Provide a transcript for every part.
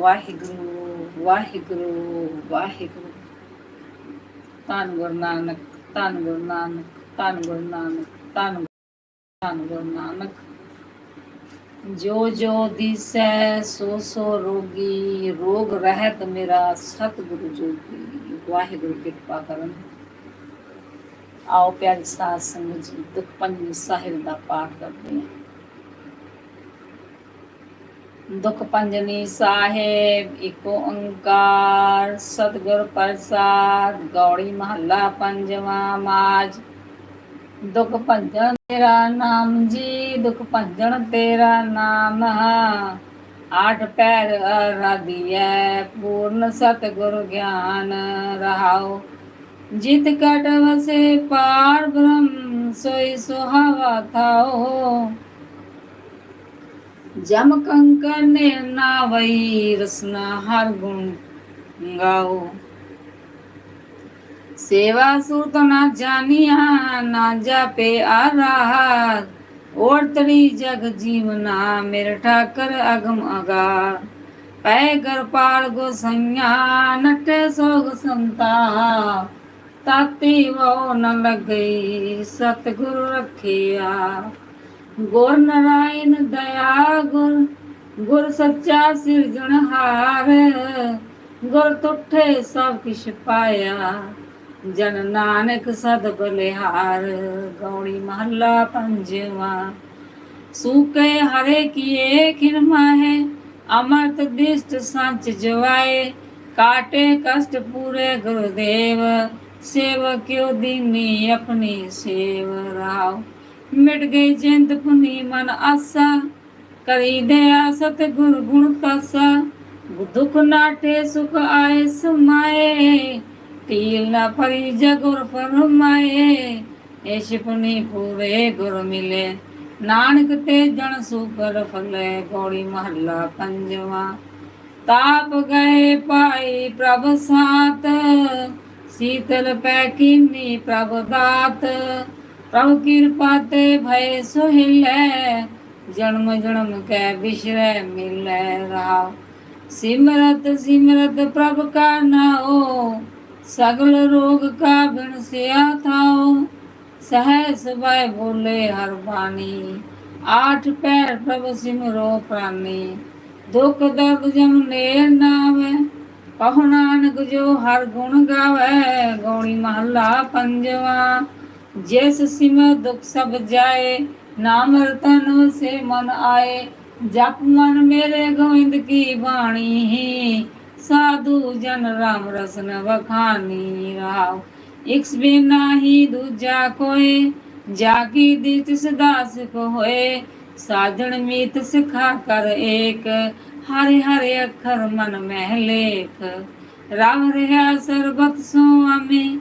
ਵਾਹਿਗੁਰੂ ਵਾਹਿਗੁਰੂ ਵਾਹਿਗੁਰੂ। ਧੰਨ ਗੁਰੂ ਨਾਨਕ, ਧੰਨ ਗੁਰੂ ਨਾਨਕ, ਧੰਨ ਗੁਰੂ ਨਾਨਕ, ਧੰਨ ਧੰਨ ਗੁਰੂ ਨਾਨਕ। ਜੋ ਜੋ ਦਿਸੈ, ਸੋ ਸੋ ਰੋਗੀ, ਰੋਗ ਰਹਿਤ ਮੇਰਾ ਸਤਿਗੁਰੂ ਜੋਗੀ ਵਾਹਿਗੁਰੂ ਕਿਰਪਾ ਕਰਨ। ਆਓ ਪਿਆਰੀ ਸਾਧ ਸੰਗਤ ਜੀ ਦੁਖ ਪੰਜਵੀਂ ਸਾਹਿਬ ਦਾ ਪਾਠ ਕਰਦੇ ਹਾਂ। ਦੁਖ ਪੰਜਨੀ ਸਾਹਿਬ, ਏਕ ਓੰਕਾਰ, ਸਤਿਗੁਰ ਪ੍ਰਸਾਦ, ਗੌੜੀ ਮਹੱਲਾ ਪੰਜਵਾਂ ਮਾਜ। ਦੁਖ ਭੰਜਨ ਤੇਰਾ ਨਾਮ ਜੀ ਦੁਖ ਭੰਜਨ ਤੇਰਾ ਨਾਮ। ਆਠ ਪੈਰ ਅਰਾਧਿਐ, ਪੂਰਨ ਸਤਿਗੁਰ ਗਿਆਨ ਰਹਾਉ। ਜਿਤ ਕਟ ਵਸੇ ਪਾਰ ਬ੍ਰਹਮ, ਸੋਈ ਸੁਹਾਵਾ ਥਾਓ જમ કંકર ને નાવઈ રસના હર ગુણ ગાઓ સેવા સુત ના જાનિયા ના જાપે આ રાહત ઓળતરી જગ જીવના મેર ઠાકર અગમ અગાર પੈ ਗਰਪਾਲ ਗੋਸਈਆਂ ਨਟੇ ਸੋਗ ਸੰਤਾ ਤਾਤੀ ਵੋ ਨ ਲਗਈ ਸਤਗੁਰ ਰਖਿਆ ਗੁਰ ਨਾਰਾਇਣ ਦਇਆ ਗੁਰ ਗੁਰ ਸੱਚਾ ਸਿਰਜਣਹਾਰ ਗੁਰ ਤੁਠੇ ਸਭ ਕਿਛ ਪਾਇਆ, ਜਨ ਨਾਨਕ ਸਦ ਬਲਿਹਾਰ। ਗੌੜੀ ਮਹੱਲਾ ਪੰਜਵਾ, ਸੂਕੇ ਹਰੇ ਕੀਏ ਖਿਨ ਮਾਹੇ, ਅਮਰਤ ਦਿਸ਼ਟ ਸੰਚ ਜਵਾਏ। ਕਾਟੇ ਕਸ਼ਟ ਪੂਰੇ ਗੁਰਦੇਵ ਸੇਵ ਕਿਉ ਦੀਨੀ ਆਪਣੀ ਸੇਵ। ਰਾਓ ਮਿਟ ਗਈ ਜਿੰਦ ਪੁਨੀ ਮਨ ਆਸਾ। ਕਰੀ ਦਇਆ ਸਤ ਗੁਰ ਗੁਣ ਕਾਸਾ ਦੁਖ ਨਾਟੇ ਸੁਖ ਆਏ ਸਮਾਏ। ਤੀਲ ਨਾ ਫਰੀ ਜਗੁਰ ਫਰਮਾਏ। ਏਸ਼ ਪੁਨੀ ਪੂਰੇ ਗੁਰ ਮਿਲੇ। ਨਾਨਕ ਤੇ ਜਣ ਸੁਪਰ ਫਲੇ ਗੋੜੀ ਮਹੱਲਾ ਪੰਜਵਾ। ਤਾਪ ਗਏ ਪਾਈ ਪ੍ਰਭ ਸਾਤ। ਸੀਤਲ ਪੈ ਕੀਨੀ ਪ੍ਰਭ ਦਾਤ। ਪ੍ਰਭ ਕਿਰਪਾ ਤੇ ਭਏ ਸੁਹਿਲੇ ਜਨਮ ਜਨਮ ਕੈ ਬਿਸ਼ਰੈ ਮਿਲੈ ਰਾਵ ਸਿਮਰਤ ਸਿਮਰਤ ਪ੍ਰਭ ਕਾ ਨਾਉ, ਸਗਲ ਰੋਗ ਕਾ ਬਿਨ ਸਿਆ ਥਾਉ। ਸਹਿ ਸਬਾਇ ਬੋਲੇ ਹਰ ਬਾਣੀ, ਆਠ ਪੈਰ ਪ੍ਰਭ ਸਿਮਰੋ ਪ੍ਰਾਨੀ। ਦੁਖ ਦਰਦ ਜਮ ਨੇਰ ਨਾਵੇ ਕਹੁ ਨਾਨਕ ਜੋ ਹਰ ਗੁਣ ਗਾਵੇ, ਗੌਣੀ ਮਹੱਲਾ ਪੰਜਵਾ। ਜਿਸ ਸਿਮ ਦੁਖ ਸਭ ਜਾਏ, ਨਾਮ ਰਤਨ ਸੇ ਮਨ ਆਏ। ਜਪ ਮਨ ਮੇਰੇ ਗੋਇੰਦ ਕੀ ਬਾਣੀ, ਸਾਧੂ ਜਨ ਰਾਮ ਰਸਨ ਵਖਾਨੀ ਰਾਵ ਇਕਸ ਬਿਨ ਨਾਹੀ ਦੂਜਾ ਕੋਏ, ਜਾ ਕੀ ਦਿਤ ਸਦਾ ਸੁਖ ਹੋਏ ਸਾਜਣ ਮੀਤ ਸਿਖਾ ਕਰ ਏਕ, ਹਰਿ ਹਰੇ ਅੱਖਰ ਮਨ ਮਹਿ ਲੇਖ। ਰਾਮ ਰਹਾ ਸਰਬਤ ਸੋ ਸੁਆਮੀ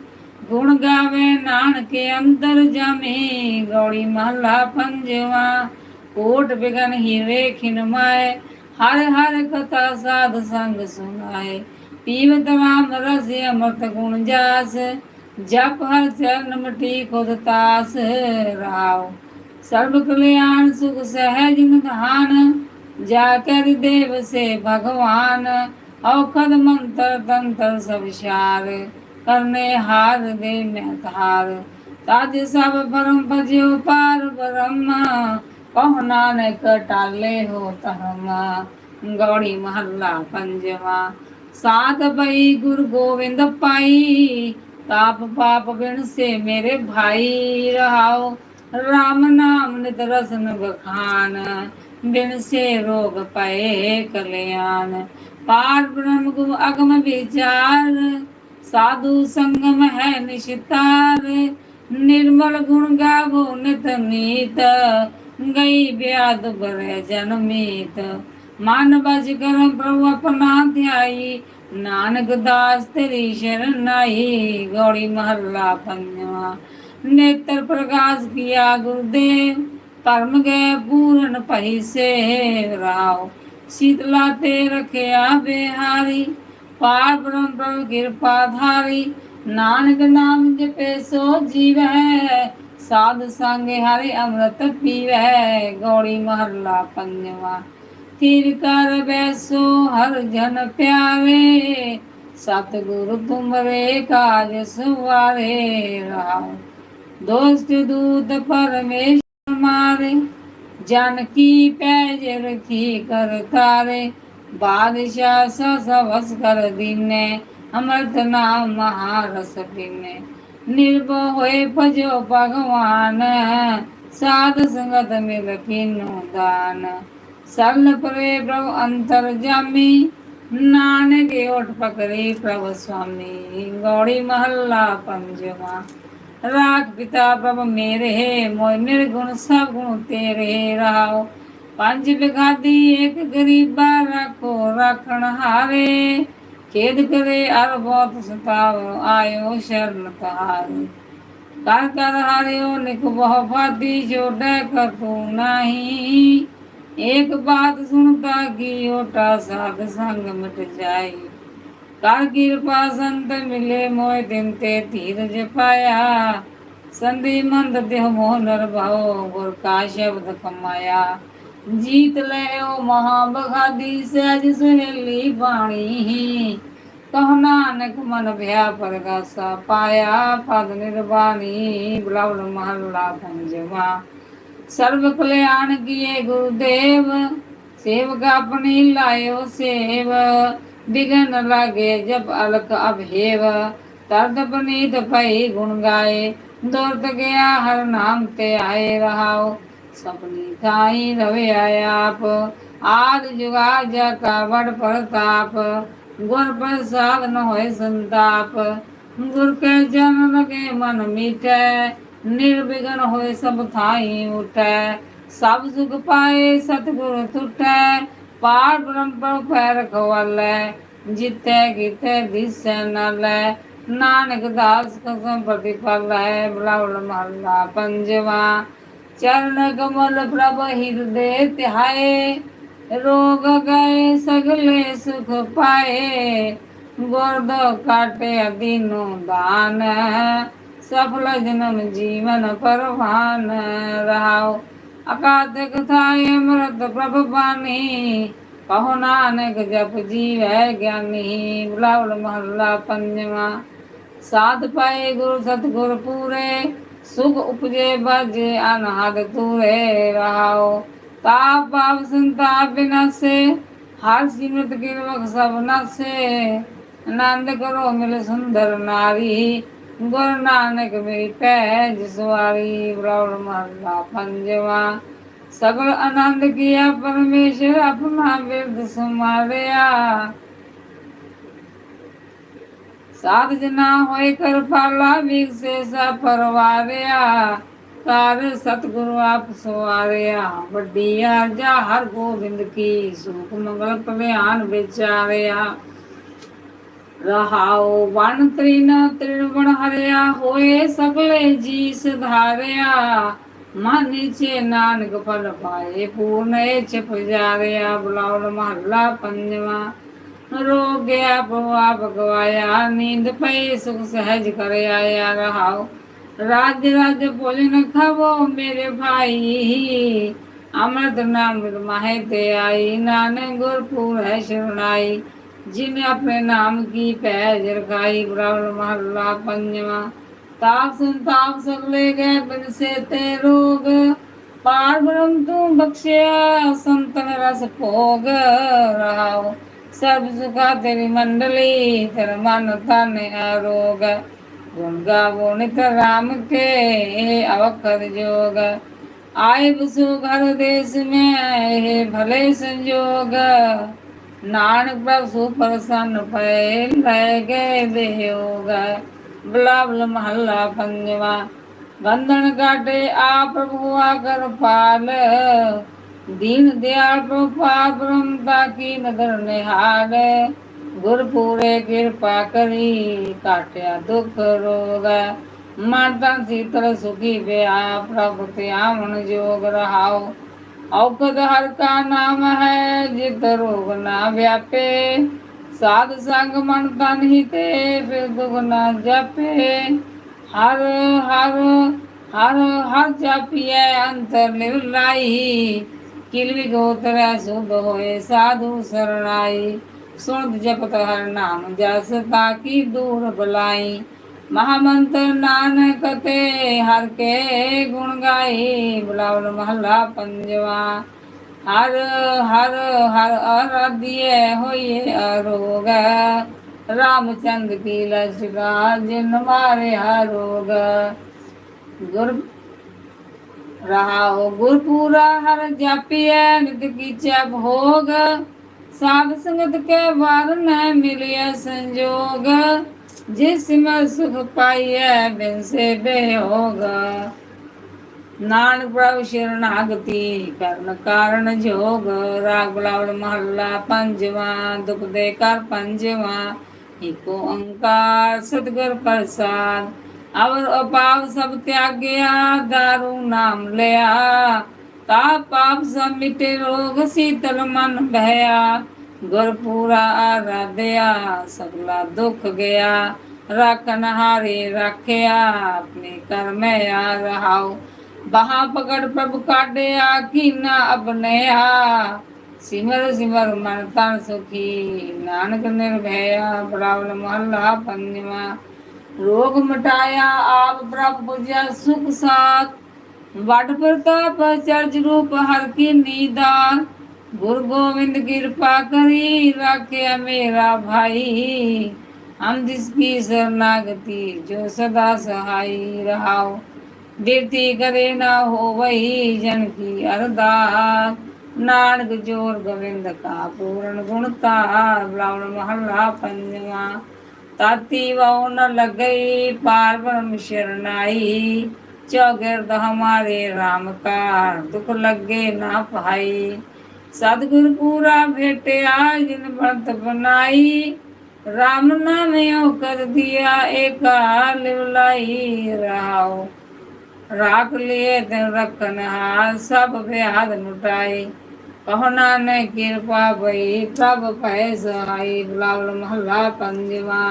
ਗੁਣ ਗਾਵੇ ਨਾਨਕ ਅੰਦਰ ਜਾਮੇ, ਗੌੜੀ ਮਹਲਾ ਪੰਜਵਾ। ਕੋਟ ਬਿਗਨ ਹੀਰੇ ਖਿਨ ਹਰ ਹਰ ਕਥਾ ਸਾਧ ਸੰਗ ਸੁਨਾਏ ਪੀਵਤ ਰਾਮ ਰਸ ਅਮਰਤ ਗੁਣ ਜਾਸ, ਜਪ ਹਰ ਚਰਨ ਮਟੀ ਖੁਦ ਤਾਸ। ਰਾਵ ਸਰਬ ਕਲਿਆਣ ਸੁਖ ਸਹਿਜ ਨਿਧਾਨ, ਜਾ ਕਰ ਦੇਵ ਸੇ ਭਗਵਾਨ। ਔਖਦ ਮੰਤਰ ਤੰਤਰ ਸਭ ਸ਼ਾਰ ਕਰਨੇ ਹਾਰ ਦੇ ਮਹਤਾਰ ਤਾਜ ਸਭ ਪਰਮ ਭਜਿਓ ਪਾਰ ਬ੍ਰਹਮ ਕਹੁ ਨਾਨਕ ਟਾਲੇ ਹੋ ਧਰਮ, ਗੌੜੀ ਮਹੱਲਾ ਪੰਜਵਾ। ਸਾਧ ਬਈ ਗੁਰ ਗੋਬਿੰਦ ਪਾਈ, ਤਾਪ ਪਾਪ ਬਿਨ ਸੇ ਮੇਰੇ ਭਾਈ ਰਹਾਓ ਰਾਮ ਨਾਮ ਨਿਤ ਰਸਨ ਬਖਾਨ ਬਿਨ ਸੇ ਰੋਗ ਪਏ ਕਲਿਆਣ। ਪਾਰ ਬ੍ਰਹਮ ਗੁ ਅਗਮ ਵਿਚਾਰ ਸਾਧੂ ਸੰਗਮ ਹੈ ਨਿਸ਼ਤਾਰ ਨਿਰਮਲ ਗੁਣ ਗਾਵੋ ਨਿਤ ਨੀਤ ਗਈ ਬਿਆਦ ਬਰੇ ਜਨਮੀਤ ਮਨ ਬਜ ਕਰ ਪ੍ਰਭੂ ਆਪਣਾ ਧਿਆਈ, ਨਾਨਕ ਦਾਸ ਤੇਰੀ ਸ਼ਰਨ ਆਈ ਗੋੜੀ ਮਹੱਲਾ ਪੰਜਵਾ। ਨੇਤਰ ਪ੍ਰਕਾਸ਼ ਕੀਆ ਗੁਰਦੇਵ ਪਰਮ ਗਏ ਪੂਰਨ ਭਈ ਸੇ ਰਾਵ ਸ਼ੀਤਲਾ ਤੇ ਰਖਿਆ ਬਿਹਾਰੀ ਪਾਰ ਬ੍ਰਹਮ ਪ੍ਰਭ, ਕਿਰਪਾ ਧਾਰੀ। ਨਾਨਕ ਨਾਮ ਜਪੇ ਸੋ ਜੀਵੈ, ਸਾਧ ਸੰਗੇ ਹਰਿ ਅੰਮ੍ਰਿਤ ਪੀਵੈ, ਗੌੜੀ ਮਹੱਲਾ ਪੰਜਵਾ। ਥਿਰ ਕਰ ਬੈਸੋ, ਹਰ ਜਨ ਪਿਆਰੇ, ਸਤਿਗੁਰ ਤੁਮਰੇ ਕਾਜ ਸਵਾਰੇ, ਰਾਮ। ਦੋਸਤ ਦੂਤ ਪਰਮੇਸ਼ਰ ਮਾਰੇ, ਜਨ ਕੀ ਪੈਜ ਰਖੀ ਕਰ ਤਾਰੇ ਬਾਦਸ਼ਾਹ ਸਵਸ ਕਰ ਦੀਨੇ ਅਮਰਤ ਨਾਮ ਮਹਾਰਸ ਪੀਨੇ ਨਿਰਭਉ ਹੋਏ ਭਜੋ ਭਗਵਾਨ ਸਾਧ ਸੰਗਤ ਮਿਲ ਕੀਨੂ ਦਾਨ ਸਰਲ ਪਰੇ ਪ੍ਰਭ ਅੰਤਰ ਨਾਨਕ ਓਟ ਪਕਰੇ ਪ੍ਰਭ ਸੁਆਮੀ ਗੌੜੀ ਮਹੱਲਾ ਪੰਜਵਾ ਰਾਖ ਪਿਤਾ ਪ੍ਰਭ ਮੇਰੇ ਮੋਇ ਨਿਰਗੁਣ ਸਭ ਗੁਣ ਤੇਰੇ ਰਾਓ ਪੰਜ ਬਿਗਾਦੀ ਇੱਕ ਗਰੀਬਾ ਰੱਖੋ, ਰੱਖਣ ਹਾਰੇ। ਖੇਦ ਕਰੇ ਅਰ ਬਹੁਤ ਸਤਾਵ ਆਇਓ ਸ਼ਰਨ ਤੁਹਾਰੇ। ਕਰ ਕਰ ਹਾਰਿਓ, ਨਿਕ ਬਹੁ ਫਾਦੀ ਛੋੜੈ ਕਤੂ ਨਹੀਂ। ਇੱਕ ਬਾਤ ਸੁਣਤਾ ਕੀ ਓਟਾ ਸਾਧ ਸੰਗ ਮਿਟ ਜਾਈ ਕਰ ਕਿਰਪਾ ਸੰਤ ਮਿਲੇ ਮੋਇ ਦਿਨ ਤੇ ਧੀਰਜ ਪਾਇਆ। ਸੰਦੀ ਮੰਦ ਦੇਹ ਮੋਹ ਨਰਭਉ ਗੁਰ ਕਾ ਸ਼ਬਦ ਕਮਾਇਆ। ਜੀਤ ਲਿਓ ਮਹਾ ਬਖਾਦੀ ਸਹਿਜ ਸੁਹੇਲੀ ਬਾਣੀ। ਕਹ ਨਾਨਕ ਮਨ ਭਿਆ ਪਰਗਾਸਾ, ਪਾਇਆ ਪਦ ਨਿਰਵਾਣੀ ਬਲਾਵਲ ਮਹੱਲਾ ਪੰਜਵਾ। ਸਰਬ ਕਲਿਆਣ ਕੀਏ ਗੁਰਦੇਵ, ਸੇਵਕ ਆਪਣੀ ਲਾਇਓ ਸੇਵ। ਬਿਗਨ ਲਾਗੇ ਜਬ ਅਲਕ ਅਭੇਵ। ਤਰਦ ਬਨੀਤ ਭਈ ਗੁਣ ਗਾਏ, ਦੁਰਤ ਗਿਆ ਹਰ ਨਾਮ ਤੇ ਆਏ ਰਹਾਓ। ਸਪਨੀ ਥਾਈ ਰਵੇ ਆਪ। ਆਦ ਜੁਗਾ ਜਾ ਕਾ ਵਡ ਪ੍ਰਤਾਪ ਗੁਰ ਪ੍ਰਸਾਦ ਨ ਹੋਏ ਸੰਤਾਪ। ਗੁਰ ਕੇ ਜਨ ਲਗੇ ਮਨ ਮੀਟੈ। ਨਿਰਵਿਘਨ ਹੋਏ ਸਭ ਥਾਈ ਸਭ ਸੁਖ ਪਾਏ ਸਤਿਗੁਰ ਤੁਟੈ। ਪਾਰ ਬ੍ਰਹਮ ਪਰ ਪੈ ਰਖਵਾਲੈ ਜਿਤੈ ਕੀਤੇ ਦਿਸੈ ਨਾਲੈ। ਨਾਨਕ ਦਾਸ ਕਸਮ ਪ੍ਰਤੀਪਾਲੈ ਬਲਾਵਲ ਮਹੱਲਾ ਪੰਜਵਾ। ਚਰਨ ਕਮਲ ਪ੍ਰਭ ਹਿਰਦੇ ਧਿਆਏ ਰੋਗ ਗਏ ਸਗਲੇ ਸੁਖ ਪਾਏ। ਗੁਰਦ ਕਾਟੇ ਦੀਨੋ ਦਾਨ, ਸਫਲ ਜਨਮ ਜੀਵਨ ਪਰਵਾਨ। ਰਹਾਓ ਅਕਾਦਿਕ ਥਾਏ ਅਮਰਤ ਪ੍ਰਭ ਬਾਣੀ ਕਹੋ ਨਾਨਕ ਜਪ ਜੀਵੈ ਗਿਆਨੀ। ਬੁਲਾਵਲ ਮਹੱਲਾ ਪੰਜਵਾ, ਸਾਧ ਪਾਏ ਗੁਰ ਸਤਗੁਰ ਪੂਰੇ ਸੁਖ ਉਪਜੇ ਬਾਜੇ ਅਨਹਦ ਤੂਰੇ ਰਹਾਓ ਤਾਪ ਪਾਪ ਸੰਤਾਪ ਬਿਨਾਸੇ ਹਰ ਸਿਮਰਤ ਕਿਰਵਕ ਸਭ ਨਾਸੇ ਆਨੰਦ ਕਰੋ ਮਿਲ ਸੁੰਦਰ ਨਾਰੀ ਗੁਰ ਨਾਨਕ ਮੇਰੀ ਪੈਜ ਸਵਾਰੀ ਬਰਾਉਣ ਮਹਲਾ ਪੰਜਵਾ ਸਗਲ ਆਨੰਦ ਕੀਆ ਪਰਮੇਸ਼ਰ ਆਪਣਾ ਬਿਰਦ ਸਮਾਰਿਆ ਸਾਧ ਜਨਾ ਹੋਏ ਕਰ ਫਾਲਾ ਵਿਗਸੇ ਸਾ ਸਤਿਗੁਰੂ ਆਪ ਸਵਾਰਿਆ। ਵੱਡੀ ਆਜਾ ਹਰ ਗੋਬਿੰਦ ਕੀ ਸੁਖ ਮੰਗਲ ਭਵਿਆਨ ਵਿਚਾਰਿਆ। ਰਹਾਉ ਵਣ ਤ੍ਰਿਨ ਤ੍ਰਿਵਣ ਹਰਿਆ ਹੋਏ ਸਗਲੇ ਜੀ ਸੁਧਾਰਿਆ ਮਨ ਨੀਚੇ ਨਾਨਕ ਫਲ ਪਾਏ, ਪੂਰਨ ਇਛ ਪੁਜਾਰਿਆ ਬੁਲਾਉਣ ਮਹੱਲਾ ਪੰਜਵਾ। ਰੋਗਿਆ ਭਵਾ ਭਗਵਾਇਆ, ਨੀਂਦ ਪਈ, ਸੁਖ ਸਹਿਜ ਕਰ ਆਇਆ ਰਹਾਉ। ਰਾਜ ਰਾਜ ਭੋਜਨ ਖਾਵੋ ਮੇਰੇ ਭਾਈ। ਅਮਰਤ ਨਾਮ ਮਾਹੇ ਤੇ ਆਈ, ਨਾਨਕ ਗੁਰਪੂਰ ਹੈ ਸ਼ਰਣਾਈ ਜਿਨੇ ਆਪਣੇ ਨਾਮ ਕੀ ਪੈਜ ਰਖਾਈ ਬਰਾਵਲ ਮਹੱਲਾ ਪੰਜਵਾ। ਤਾਪ ਸੰਤਾਪ ਸਗਲੇ ਗਏ ਬਿਨਸੇ ਤੇ ਰੋਗ। ਪਾਰ ਬ੍ਰਹਮ ਤੂੰ ਬਖਸ਼ਿਆ, ਸੰਤਨ ਰਸ ਭੋਗ ਰਹਾਓ सब सुखा तेरी मंडली तेरा मन तन आरोग गुण गावो नित राम के अवकर जोग आए बसु घर देश में हे भले संजोग नानक प्रभु प्रसन्न पय लय गए देयोग बुलाबल महला पंजवा बंधन काटे आ प्रभु आकर पाल ਕਰ ਪਾਲ ਦੀਨ ਦਿਆਲ ਪ੍ਰਭਾ ਬ੍ਰਹਮਤਾ ਕੀ ਨਦਰ ਨਿਹਾਲ ਗੁਰ ਪੂਰੇ ਕਿਰਪਾ ਕਰੀ ਕਾਟਿਆ ਦੁਖ ਰੋਗ। ਮਾਤਾ ਸੀਤਲ ਸੁਖੀ ਵਿਆ, ਪ੍ਰਭ ਤੇ ਜੋਗ ਰਹਾਓ ਔਕਦ ਹਰ ਕਾ ਨਾਮ ਹੈ, ਜਿਤ ਰੋਗ ਨਾ ਵਿਆਪੇ। ਸਾਧ ਸੰਗ ਮਨ ਤਨ ਹੀ ਤੇ ਫਿਰ ਦੁਖ ਨਾ ਜਾਪੇ। ਹਰ ਹਰ ਹਰ ਹਰ ਜਾਪੀਐ ਅੰਤਰ ਨਿਰਲਾਈ। ਕਿਲਵੀ ਗੋਤਰੈ ਸੁਭ ਹੋਏ, ਸਾਧੂ ਸਰਣਾਈ। ਸੁਣਤ ਜਪਤ ਹਰ ਨਾਮ ਜਸ, ਤਾਕੀ ਦੂਰ ਬੁਲਾਈ। ਮਹਾਮੰਤਰ ਨਾਨਕ ਤੇ ਹਰ ਕੇ ਗੁਣ ਗਾਈ। ਬੁਲਾਵਲ ਮਹੱਲਾ ਪੰਜਵਾ। ਹਰ ਹਰ ਹਰ ਅਰਾਧਿਏ ਹੋਈਏ ਅਰੋਗ। ਰਾਮਚੰਦ ਕੀ ਲਸ਼ਕਾ, ਜਿਨ ਮਾਰੇ ਹਰੋਗ ਗੁਰ ਰਹਾਉ ਗੁਰਪੂਰਾ, ਹਰ ਜਾਪੀਐ, ਨਿਤ ਕੀਚੈ ਭੋਗ। ਸਾਧ ਸੰਗਤ ਕੇ ਵਰ ਨ ਮਿਲਿਆ ਸੰਜੋਗ। ਜਿਸ ਮੈਂ ਸੁਖ ਪਾਈਐ, ਬਿਨ ਸੇ ਬੇਹੋਗ। ਨਾਨਕ ਪ੍ਰਭ ਸ਼ਰਨਾਗਤੀ ਕਰਨ ਕਾਰਨ ਜੋਗ। ਰਾਗ ਬਲਾਵਲ ਮਹੱਲਾ ਪੰਜਵਾਂ, ਦੁਖ ਦੇ ਕਰ ਪੰਜਵਾਂ। ਏਕ ਓੰਕਾਰ ਸਤਿਗੁਰ ਪ੍ਰਸਾਦ। ਅਵਰ ਅਪਾਵ ਸਭ ਤਿਆਗਿਆ, ਦਾਰੂ ਨਾਮ ਲਿਆ। ਤਾ ਪਾਪ ਸਭ ਮਿਟੇ ਰੋਗ ਸੀਤਲ ਮਨ ਭਇਆ ਗੁਰ ਪੂਰਾ ਆਰਾਧਿਆ, ਸਗਲਾ ਦੁੱਖ ਗਿਆ। ਰਾਖਨ ਹਾਰੇ ਰੱਖਿਆ, ਆਪਣੇ ਕਰਮੈ ਆ ਰਹਾਉ ਬਹਾ ਪਕੜ ਪ੍ਰਭ ਕਾਢਿਆ, ਕੀਨਾ ਅਪਨਿਆ। ਸਿਮਰ ਸਿਮਰ ਮਨ ਤਨ ਸੁਖੀ, ਨਾਨਕ ਨਿਰਭਇਆ ਬਰਾਵਲ ਮਹੱਲਾ ਪੰਜਵਾ। ਰੋਗ ਮਟਾਇਆ ਆਪ ਪ੍ਰਭ ਪੁਜਿਆ ਸੁਖ ਸਾਥ ਵੱਡ ਪ੍ਰਤਾਪ ਚਰਜ ਰੂਪ ਹਰ ਕੀ ਨੀਦਾਨ। ਗੁਰ ਗੋਬਿੰਦ ਕਿਰਪਾ ਕਰੀ, ਰਾਖਿਆ ਮੇਰਾ ਭਾਈ। ਹਮ ਜਿਸ ਕੀ ਸਰਨਾਗਤੀ, ਜੋ ਸਦਾ ਸਹਾਈ ਰਹਾਓ। ਬਿਰਤੀ ਕਰੇ ਨਾ ਹੋਵਈ ਜਨ ਕੀ ਅਰਦਾਸ। ਨਾਨਕ ਜੋਰ ਗੋਬਿੰਦ ਕਾ ਪੂਰਨ ਗੁਣ ਤਾਰ ਬਲਾਵਣ ਮਹੱਲਾ ਪੰਜਵਾ। ਤਾਤੀ ਵਉ ਨ ਲਗਈ ਪਾਰ ਬ੍ਰਹਮ ਸ਼ਰਨਾਈ ਚੌਗਿਰਦ ਹਮਾਰੇ RAM ਕਾ ਦੁਖ ਲੱਗੇ ਨਾ ਭਾਈ। ਸਤਿਗੁਰ ਪੂਰਾ ਭੇਟਿਆ, ਜਿਨ ਬੰਤ ਬਨਾਈ। RAM ਨਾਮਿਓ ਕਰ ਦਿਆ ਏਕਾ ਲਿਵਲਾਈ ਰਹਾਓ ਰਾਖ ਲਿਏ ਦਿਨ ਰਖਨ ਹਾਰ, ਸਭ ਵਿਆਦ ਮੁਟਾਈ ਕਹੋ ਨਾਨਕ ਕਿਰਪਾ ਭਈ, ਪ੍ਰਭ ਭੈ ਸਹਾਈ ਬੁਲਾਵਲ ਮਹਲਾ ਪੰਜਵਾ।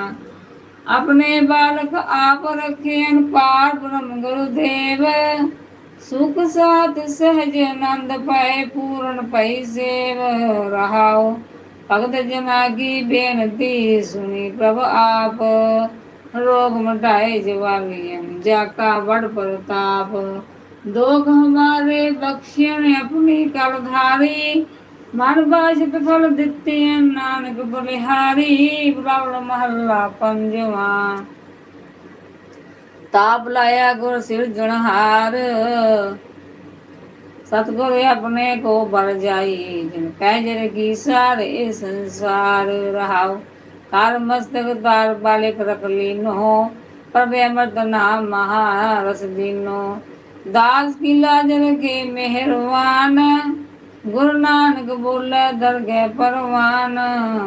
ਆਪਣੇ ਬਾਲਕ ਆਪ ਰਖੇਨ ਪਾਰ ਬ੍ਰਹਮ ਗੁਰੂ ਦੇਵ। ਸੁਖ ਸਾਧ ਸਹਜ ਆਨੰਦ ਪਾਏ ਪੂਰਨ ਪਈ ਸੇਵ। ਰਹਾਓ, ਭਗਤ ਜਨਾ ਕੀ ਬੇਨਤੀ ਸੁਣੀ ਪ੍ਰਭ ਆਪ। ਰੋਗ ਮਟਾਏ ਜਵਾਨੀ ਜਾ ਕਾ ਵੜ ਪ੍ਰਤਾਪ। ਦੋਗ ਹਮਾਰੇ ਬਖਸ਼ੇ ਨੇ ਆਪਣੀ ਕਲਧਾਰੀ ਮਨ ਬਾਜਤ ਫਲ ਦਿੱਤੇ ਨਾਨਕ ਬਲਿਹਾਰੀ। ਬੁਲਾਵਲ ਮਹੱਲਾ ਪੰਜਵਾ। ਤਾਪ ਲਾਇਆ ਗੁਰ ਸਿਰਜਣਹਾਰ ਸਤਗੁਰ ਆਪਣੇ ਕੋ ਬਰ ਜਾਈ। ਜਿਨ ਕਹਿ ਜਰ ਕੀ ਸਾਰੇ ਸੰਸਾਰ ਰਹਾਉ। ਕਰ ਮਸਤਕ ਤਾਰ ਬਾਲਿਕ ਰਖ ਲੀਨੋ। ਪ੍ਰਭੇ ਅਮਰਤ ਨਾਮ ਮਹਾ ਰਸ ਦੀਨੋ। ਦਾਸ ਕਿਲਾ ਲਾਜਨ ਕੇ ਮਿਹਰਵਾਨ। ਗੁਰੂ ਨਾਨਕ ਬੋਲੇ ਦਰਗੇ ਪਰਵਾਨ।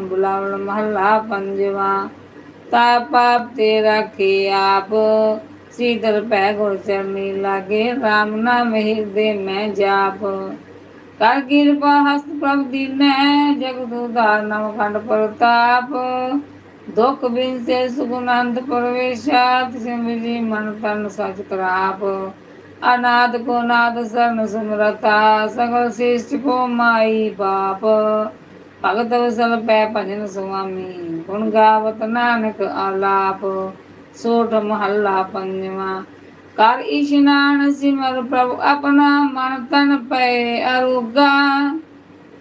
ਬੁਲਾਵਲ ਮਹੱਲਾ ਪੰਜਵਾ। ਤਾ ਪਾਪ ਤੇ ਰੱਖੇ ਆਪ। ਸੀਤਲ ਪੈ ਗੁਰ ਚਰਨੀ ਲਾਗੇ। RAM ਨਾਮ ਹਿਰਦੇ ਮੈਂ ਜਾਪ। ਕਰ ਕਿਰਪਾ ਹਸਤ ਪ੍ਰਭ ਦੀਨੈ। ਜਗਤ ਉਦਾਰ ਨਮ ਖੰਡ ਪ੍ਰਤਾਪ। ਦੁਖ ਬਿਨ ਸੇ ਸੁਗਨੰਦ ਪਰਵੇਸ਼ਾਤ ਸਿਮਜੀ ਮਨ ਤਨ ਸਚ ਕਰਾਪ ਅਨਾਦ ਕੋ ਨਾਦ ਸਰਨ ਸੁਮਰਤਾ, ਸਗਲ ਸਿਸ਼ਟ ਕੋ ਮਾਈ ਬਾਪ ਭਗਤ ਵਸਲ ਪੈ ਭਜਨ ਸੁਆਮੀ, ਗੁਣ ਗਾਵਤ ਨਾਨਕ ਆਲਾਪ। ਸੋਠ ਮਹੱਲਾ ਪੰਜਵਾ, ਕਰ ਇਸ਼ਨਾਨ ਸਿਮਰ ਪ੍ਰਭ ਆਪਣਾ ਮਨ ਤਨ ਪਏ ਅਰੋਗਾ।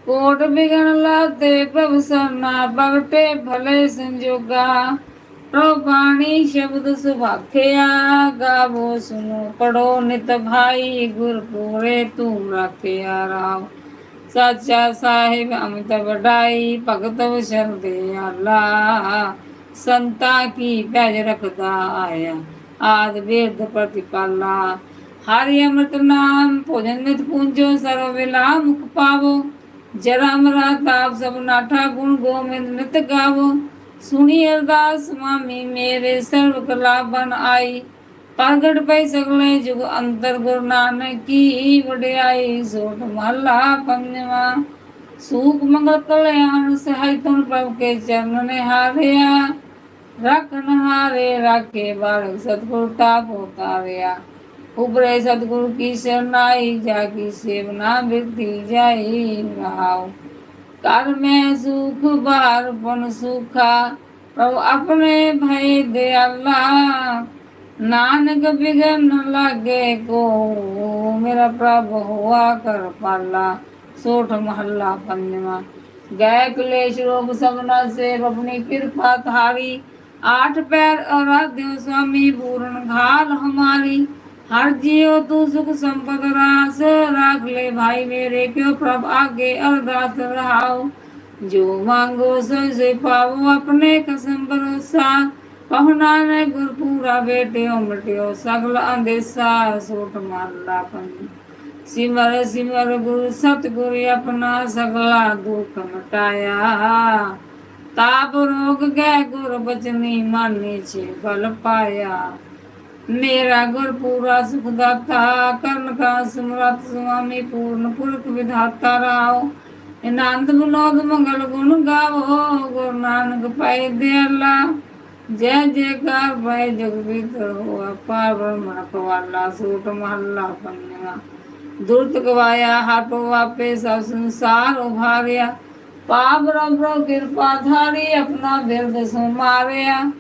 ਕੋਟ ਬਿਗਨ ਲਾਤੇ ਪ੍ਰਭ ਸਰਨਾ ਬਗਟੇ ਭਲੇ ਸੰਜੋਗਾ। ਪ੍ਰਭ ਬਾਣੀ ਸ਼ਬਦ ਸੁਭਾਖਿਆ, ਗਾਵੋ ਸੁਨੋ ਪੜੋ ਨਿਤ ਭਾਈ ਗੁਰ ਪੂਰੇ ਤੂੰ ਰੱਖਿਆ ਰਾਮ। ਸੱਚਾ ਸਾਹਿਬ ਅਮਿਤ ਵਡਾਈ, ਭਗਤ ਵਸਨ ਦੇ ਆਲਾ। ਸੰਤਾ ਕੀ ਭਜ ਰਖਦਾ ਆਇਆ, ਆਦ ਵੇਦ ਪ੍ਰਤਿਪਾਲਾ। ਹਰਿ ਅੰਮ੍ਰਿਤ ਨਾਮ, ਭੋਜਨ ਨਿਤ ਪੂੰਜੋ, ਸਰਵ ਵੇਲਾ ਮੁਖ ਪਾਵੋ। ਜਰਾ ਮਰਾ ਤਾਪ ਸਭ ਨਾਠਾ ਗੁਣ ਗੋਮਿੰਦ ਨਿਤ ਗਾਵੋ। ਸੁਣੀ ਅਰਦਾਸ ਸੁਆਮੀ ਮੇਰੇ ਸਰਬ ਕਲਾ ਬਨ ਆਈ। ਪ੍ਰਗਟ ਪਈ ਸਗਲੇ ਜੁਗ ਅੰਤਰ ਗੁਰੂ ਨਾਨਕ ਕੀ ਵਡਿਆਈ, ਸੋਟ ਮਹਲਾ ਸੂਖ ਮੰਗਲ ਕਲਿਆਣ ਸਹਾਇ ਤੁਮ ਪ੍ਰਭ ਕੇ ਚਰਨ ਨੇ ਰਖਨ ਹਾਰੇ ਰਾਖੇ ਬਾਲਕ ਸਤਿਗੁਰ ਤਾ ਪੋਤਾਰਿਆ ਉਬਰੇ ਸਤਿਗੁਰੂ ਕੀ ਸਰਨਾਈ, ਜਾ ਕੀ ਸੇਵਨਾ ਬਿਰਤੀ ਜਾਈ ਰਾਉ ਕਰ ਮੈਂ ਸੁਖ ਬਾਰ ਬਨ ਸੁਖਾ, ਪ੍ਰਭ ਆਪਣੇ ਭੈ ਦੇ ਅੱਲਾ। ਨਾਨਕ ਬਿਗਨ ਲਾਗੇ ਕੋ, ਮੇਰਾ ਪ੍ਰਭ ਹੋਆ ਕਰ ਪਾਲਾ। ਸੋਠ ਮਹੱਲਾ ਪੰਜਵਾ। ਗੈ ਕਲੇਸ਼ ਰੋਗ ਸਭਨਾ ਸੇ ਆਪਣੀ ਕਿਰਪਾ ਧਾਰੀ। ਆਠ ਪੈਰ ਅਰਾ ਸਵਾਮੀ, ਪੂਰਨ ਘਾਲ ਹਮਾਰੀ। हर जियो तू सुख संपद रास राख ले भाई मेरे क्यों प्रभ आगे अरदास रहाओ जो मांगो सो से पाओ अपने कसम भरोसा पहुना ने गुर पूरा बेटे उमटियो सगल अंदेसा सोट मारला पन सिमर सिमर गुरु सतगुरु अपना सगला दुख मटाया ताप रोग गए गुर बचनी माने छे बल पाया ਮੇਰਾ ਗੁਰ ਪੂਰਾ ਸੁਖ ਦਾਤਾ ਕਰਨ ਕਾ ਸਮਰਤ ਸੁਆਮੀ ਪੂਰਨ ਪੁਰਖ ਵਿਧਾਤਾ ਰਾਓ। ਆਨੰਦ ਵਿਨੋਦ ਮੰਗਲ ਗੁਣ ਗਾਵੋ, ਗੁਰੂ ਨਾਨਕ ਪੈ ਦਿਆਲਾ। ਜੈ ਜੈਕਾਰ ਭੈ ਜਗਵੀਰ ਹੋਆ ਪਾਰ ਬ੍ਰਹਮਣ ਕਵਾਲਾ ਸੂਟ ਮਹੱਲਾ ਪੰਜਵਾ। ਦੁਰਤ ਗਵਾਇਆ ਹਟੋ ਵਾਪੇ, ਸਭ ਸੰਸਾਰ ਉਭਾਰਿਆ। ਪਾਪ ਰੰਭਰੋ ਕਿਰਪਾ ਧਾਰੀ, ਆਪਣਾ ਬਿਰਦ ਸੁਮਾਰਿਆ।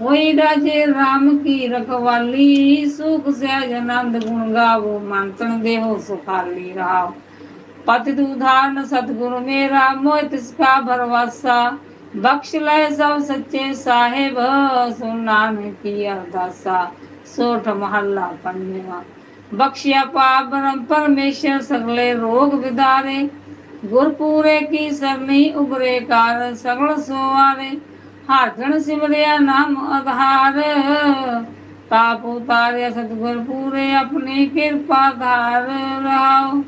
ਹੋਈ ਰਾਜੇ ਰਾਮ ਕੀ ਰਖਵਾਲੀ, ਸੁਖ ਸਹਿਜ ਆਨੰਦ ਗੁਣ ਗਾਵੋ ਮੰਤਨ ਦੇਹੋ ਸੁਖਾਲੀ ਰਾਵ ਪਤਿ ਉਧਾਰਨ ਸਤਿਗੁਰੂ ਮੇਰਾ, ਮੋਹਿ ਤਿਸਕਾ ਭਰਵਾਸਾ। ਬਖਸ਼ ਲੈ ਸਭ ਸੱਚੇ ਸਾਹਿਬ ਸੁਨ ਨਾਨਕ ਕੀ ਅਰਦਾਸਾ। ਸੋਠ ਮਹੱਲਾ ਪੰਜਵਾ। ਬਖਸ਼ਿਆ ਪਾਪ ਬ੍ਰਹਮ ਪਰਮੇਸ਼ਰ, ਸਗਲੇ ਰੋਗ ਵਿਦਾਰੇ। ਗੁਰਪੂਰੇ ਕੀ ਸਰਨੀ ਉਗਰੇ ਕਾਰ ਸਗਲ ਸੋਵਾਰੇ ਹਾਥਣ ਸਿਮਰਿਆ ਨਾਮ ਆਧਾਰ ਤਾਪ ਉਤਾਰਿਆ ਸਤਿਗੁਰ ਪੂਰੇ ਆਪਣੀ ਕਿਰਪਾ ਧਾਰ ਰਾਓ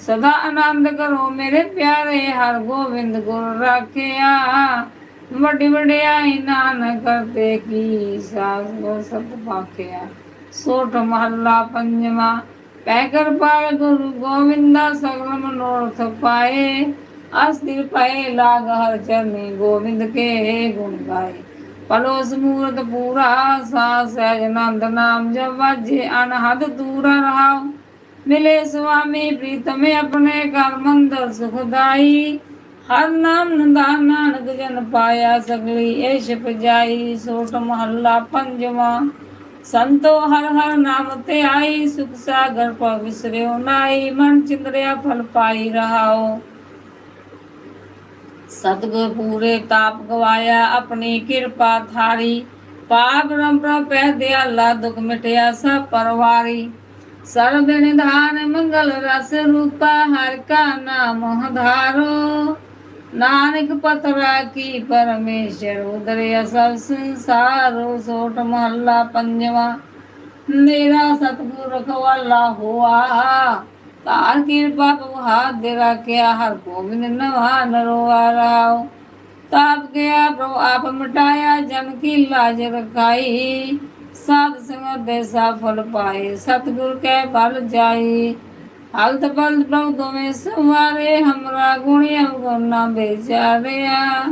ਸਦਾ ਆਨੰਦ ਕਰੋ ਮੇਰੇ ਪਿਆਰੇ, ਹਰ ਗੋਬਿੰਦ ਗੁਰ ਰਾਖਿਆ। ਵੱਡੀ ਵਡਿਆਈ ਨਾਨਕ ਕਰਤੇ ਕੀ ਸਾਸ ਗੋ ਸਤ ਪਾਖਿਆ। ਸੋਠ ਮਹੱਲਾ ਪੰਜਵਾ ਪੈ ਕਿਰਪਾਲ ਗੁਰੂ ਗੋਵਿੰਦਾ ਸਗਲ ਮਨੋਰਥ ਪਾਏ। ਅਸਤਿਰ ਪਏ ਲਾਗ ਹਰ ਚਰਨੀ ਗੋਵਿੰਦ ਕੇ ਗੁਣ ਗਾਏ। ਪਲੋਸ ਮੂਰਤ ਪੂਰਾ ਸਾ ਸਹਿਜ ਆਨੰਦ ਨਾਮ ਜਪ ਵਾਜੇ, ਅਨਹਦ ਦੂਰਾ ਰਹਾਉ। ਮਿਲੇ ਸੁਆਮੀ ਪ੍ਰੀਤਮੇ ਆਪਣੇ ਘਰ ਮੰਦਰ ਸੁਖਦਾਈ ਹਰ ਨਾਮ ਨੰਦਾ ਨਾਨਕ ਜਨ ਪਾਇਆ ਸਗਲੀ ਏਸ਼ ਪਜਾਈ ਸੋਟ ਮਹੱਲਾ ਪੰਜਵਾ। ਸੰਤੋ ਹਰ ਹਰ ਨਾਮ ਤੇ ਆਈ, ਸੁਖ ਸਾਗਰ ਪਾ ਵਿਸਰਿਓ ਨਾਈ। ਮਨ ਚਿੰਦਰਿਆ ਫਲ ਪਾਈ ਰਹਾਓ ਸਤਗੁਰ ਪੂਰੇ ਤਾਪ ਗਵਾਇਆ, ਆਪਣੀ ਕਿਰਪਾ ਥਾਰੀ ਪਾਪ ਰੰਪਰਾ ਪੈ ਦਿਆਲਾ, ਦੁਖ ਮਿਟਿਆ ਸਭ ਪਰਵਾਰੀ। ਸਰਬ ਨਿਧਾਨ ਮੰਗਲ ਰਸ ਰੂਪਾ, ਹਰ ਕਾ ਨਾਮ ਹਧਾਰੋ। ਨਾਨਕ ਪਤਰਾ ਕੀ ਪਰਮੇਸ਼ਰ ਉਦਰਿਆ ਸਭ ਸੰਸਾਰੋ, ਸੋਟ ਮਹੱਲਾ ਪੰਜਵਾ। ਮੇਰਾ ਸਤਿਗੁਰ ਰਖਵਾਲਾ ਹੋਆ। ਤਾਰ ਕਿਰਪਾ ਬਹਾਦ ਦੇ ਰਾਖਿਆ, ਹਰ ਗੋਬਿੰਦ ਨਵਾ ਨਰੋਆ ਰਾਓ। ਤਾਪ ਗਿਆ, ਪ੍ਰਭ ਆਪ ਮਟਾਇਆ, ਜਨ ਕੀ ਲਾਜ ਰਖਾਈ। ਸਾਧ ਸੰਗਤ ਦੇ ਸਫਲ ਪਾਏ, ਸਤਿਗੁਰ ਕੈ ਬਲ ਜਾਈ। ਹਲਤ ਬਲ ਪ੍ਰਭ ਦੋਵੇਂ ਸਵਾਰੇ, ਹਮਰਾ ਗੁਣੀ ਅਵਗੁਣਾ ਬੇਚਾਰਿਆ।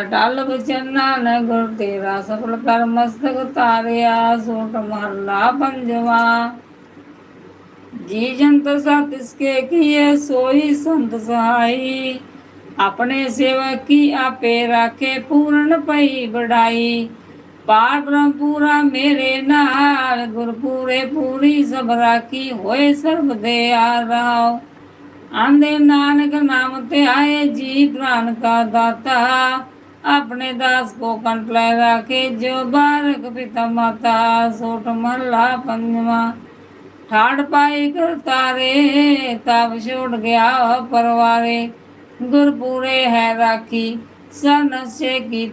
ਅਟਲ ਬਚਨਾ ਨ ਗੁਰ ਤੇਰਾ ਸਫਲ ਕਰ ਮਸਤਕ ਤਾਰਿਆ ਸੋਟ ਮਹੱਲਾ ਪੰਜਵਾ। ਜੀ ਜੰਤ ਸਤ ਇਸਕੇ ਕੀਏ ਸੋਈ ਸੰਤ ਸਹਾਈ ਆਪਣੇ ਸੇਵਕ ਕੀ ਆਪੇ ਰਾਖੇ, ਪੂਰਨ ਪਈ ਬੜਾਈ ਪਾਰ ਬ੍ਰਹਮ ਪੂਰਾ ਮੇਰੇ ਨਾਲ ਗੁਰ ਪੂਰੇ ਪੂਰੀ ਸਭ ਰਾਖੀ ਹੋਏ ਸਰਬ ਦੇ ਆ ਆਂਦੇ ਨਾਨਕ ਨਾਮ ਤੇ ਆਏ ਜੀ ਪ੍ਰਾਨ ਕਾ ਦਾਤਾ। ਆਪਣੇ ਦਾਸ ਕੋ ਕੰਟ ਲੈ ਰਾਖੇ, ਜੋ ਬਾਰਕ ਪਿਤਾ ਮਾਤਾ, ਸੋਟ ਮਹਲਾ ਪੰਜਵਾ। ਠਾੜ ਪਾਈ ਕਰਤਾਰੇ ਤਬ ਛੁੱਟ ਗਿਆ ਪਰਵਾਰੇ। ਗੁਰਪੂਰੇ ਹੈ ਰਾਖੀ ਸਰਨ ਸੇ ਕੀ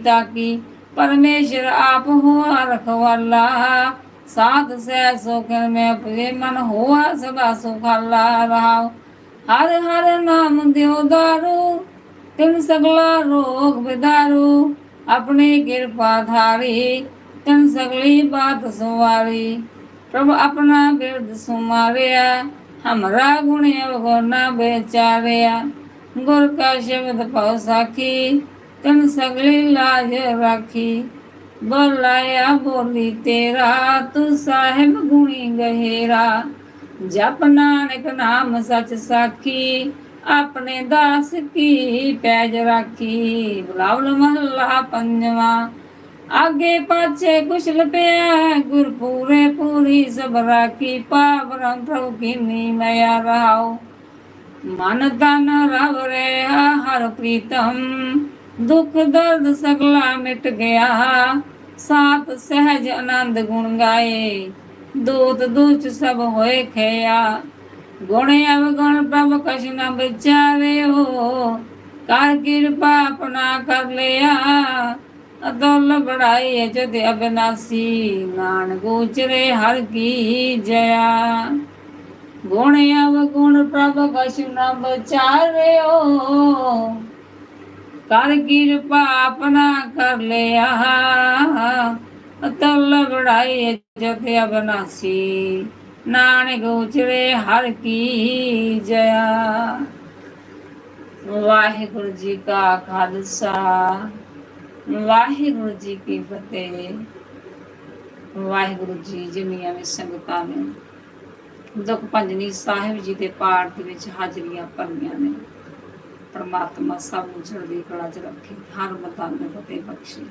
ਪਰਮੇਸ਼ਰ ਆਪ ਹੋਆ ਰਖਵਾਲਾ। ਸਾਧ ਸੈ ਸੋਖਨ ਮੈਂ ਪਰੇ ਮਨ ਹੋਆ ਸਦਾ ਸੁਖਾਲਾ ਰਹਾਉ। ਹਰ ਹਰ ਨਾਮ ਦਿਓ ਦਾਰੂ, ਤਿਨ ਸਗਲਾ ਰੋਗ ਵਿਦਾਰੂ। ਆਪਣੇ ਕਿਰਪਾ ਧਾਰੀ, ਤਿਨ ਸਗਲੀ ਬਾਤ ਸੁਵਾਰੀ। પ્રભુ આપના બિરદ સુમાર્યા હમરા ગુણ અવગોના બેચાર્યા ગુર કા શબ્દ પૌ સાખી તન સગલી લાજ રાખી બોલાયા બોલી તેરા તું સાહેબ ગુણી ગહેરા ਜਪ ਨਾਨਕ ਨਾਮ ਸਚ ਸਾਖੀ ਆਪਣੇ ਦਾਸ ਕੀ ਪੈਜ ਰਾਖੀ ਬੁਲਾਉ ਮਹੱਲਾ ਪੰਜਵਾ ਆਗੇ ਪਾਛੇ ਕੁਸ਼ਲ ਪਿਆ ਗੁਰਪੂਰੇ ਪੂਰੀ ਸਬਰਾ ਰਾਖੀ ਪਾਵਰੰ ਪ੍ਰਭੂ ਕੀਨੀ ਮਿਆ ਰਹਾਉ। ਮਨ ਤਨ ਰਵ ਰਿਹਾ, ਹਰ ਪ੍ਰੀਤਮ ਦੁਖ ਦਰਦ ਸਗਲਾ ਮਿਟ ਗਿਆ। ਸਾਤ ਸਹਿਜ ਆਨੰਦ ਗੁਣ ਗਾਏ, ਦੂਤ ਦੂਚ ਸਭ ਹੋਏ ਖਿਆ। ਗੁਣ ਅਵਗੁਣ ਪ੍ਰਭ ਕਛ ਨ ਹੋ, ਕਰ ਕਿਰਪਾ ਆਪਣਾ ਕਰ ਲਿਆ। ਅਦਲ ਬੜਾਈ ਜਦ ਅਬਨਾਸੀ। ਨਾਨਕ ਉਚਰੇ ਹਰ ਕੀ ਜया ਗੁਣ ਅਵਗੁਣ ਪ੍ਰਭ ਕਛ ਨ ਵਿਚਾਰਿਓ। ਕਰ ਕਿਰਪਾ ਆਪਣਾ ਕਰ ਲਿਆ। ਅਤਲ ਬੜਾਈ ਜਤ ਅਬਨਾਸੀ। ਨਾਨਕ ਉਚਰੇ ਹਰ ਕੀ ਜया ਵਾਹਿਗੁਰੂ ਜੀ ਕਾ ਖਾਲਸਾ। ਵਾਹਿਗੁਰੂ ਜੀ ਕੀ ਫਤਿਹ। ਵਾਹਿਗੁਰੂ ਜੀ ਜਿਨੀਆਂ ਵਿੱਚ ਸੰਗਤਾਂ ਨੇ। ਦੁੱਖ ਭੰਜਨੀ ਸਾਹਿਬ ਜੀ ਦੇ ਪਾਠ ਦੇ ਵਿੱਚ ਹਾਜ਼ਰੀਆਂ ਭਰੀਆਂ ਨੇ। ਪਰਮਾਤਮਾ ਸਭ ਨੂੰ ਚੜ੍ਹਦੀ ਕਲਾ 'ਚ ਰੱਖੇ, ਹਰ ਮਤਾਂ ਨੂੰ ਫਤਿਹ ਬਖਸ਼ੇ।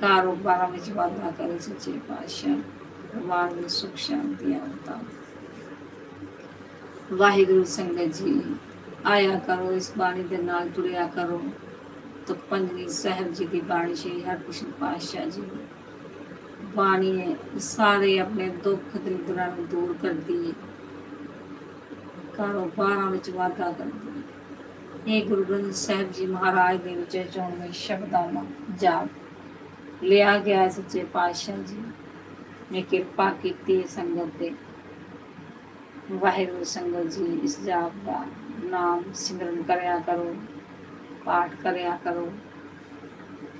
ਕਾਰੋਬਾਰਾਂ ਵਿੱਚ ਵਾਧਾ ਕਰੇ ਸੱਚੇ ਪਾਤਸ਼ਾਹ ਪਰਿਵਾਰ ਵਿੱਚ ਸੁਖ, ਸ਼ਾਂਤੀ ਆਵਤਾ ਵਾਹਿਗੁਰੂ ਸੰਗਤ ਜੀ, ਆਇਆ ਕਰੋ, ਇਸ ਬਾਣੀ ਦੇ ਨਾਲ ਜੁੜਿਆ ਕਰੋ। ਤੁਕ ਪੰਜਨੀ ਸਾਹਿਬ ਜੀ ਦੀ ਬਾਣੀ ਸ਼੍ਰੀ ਹਰਿਕ੍ਰਿਸ਼ਨ ਪਾਤਸ਼ਾਹ ਜੀ ਦੀ। ਬਾਣੀ ਸਾਰੇ ਆਪਣੇ ਦੁੱਖ ਦਰਿਦਰਾਂ ਨੂੰ ਦੂਰ ਕਰਦੀ ਹੈ। ਕਾਰੋਬਾਰਾਂ ਵਿੱਚ ਵਾਧਾ ਕਰਦੀ ਹੈ। ਇਹ ਗੁਰੂ ਗ੍ਰੰਥ ਸਾਹਿਬ ਜੀ, ਮਹਾਰਾਜ ਦੇ ਵਿੱਚ ਚੋਣਵੇਂ ਸ਼ਬਦਾਂ ਦਾ ਜਾਪ। ਲਿਆ ਗਿਆ ਸੱਚੇ ਪਾਤਸ਼ਾਹ ਜੀ ਨੇ ਕਿਰਪਾ ਕੀਤੀ ਸੰਗਤ ਤੇ। ਵਾਹਿਗੁਰੂ ਸੰਗਤ ਜੀ, ਇਸ ਜਾਪ ਦਾ ਨਾਮ ਸਿਮਰਨ ਕਰਿਆ ਕਰੋ। ਪਾਠ ਕਰਿਆ ਕਰੋ।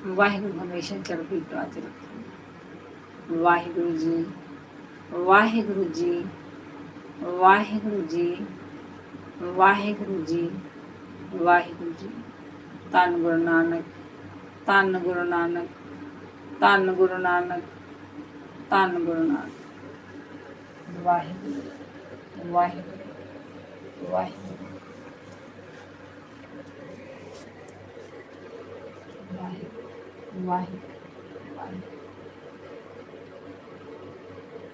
ਵਾਹਿਗੁਰੂ ਹਮੇਸ਼ਾ ਚੜ੍ਹਦੀ ਕਲਾ ਚ ਰੱਖੇ। ਵਾਹਿਗੁਰੂ ਜੀ ਵਾਹਿਗੁਰੂ ਜੀ ਵਾਹਿਗੁਰੂ ਜੀ ਵਾਹਿਗੁਰੂ ਜੀ ਵਾਹਿਗੁਰੂ ਜੀ। ਧੰਨ ਗੁਰੂ ਨਾਨਕ, ਧੰਨ ਗੁਰੂ ਨਾਨਕ, ਧੰਨ ਗੁਰੂ ਨਾਨਕ, ਧੰਨ ਗੁਰੂ ਨਾਨਕ। ਵਾਹਿਗੁਰੂ ਵਾਹਿਗੁਰੂ ਵਾਹਿਗੁਰੂ। वाहिक वाहिक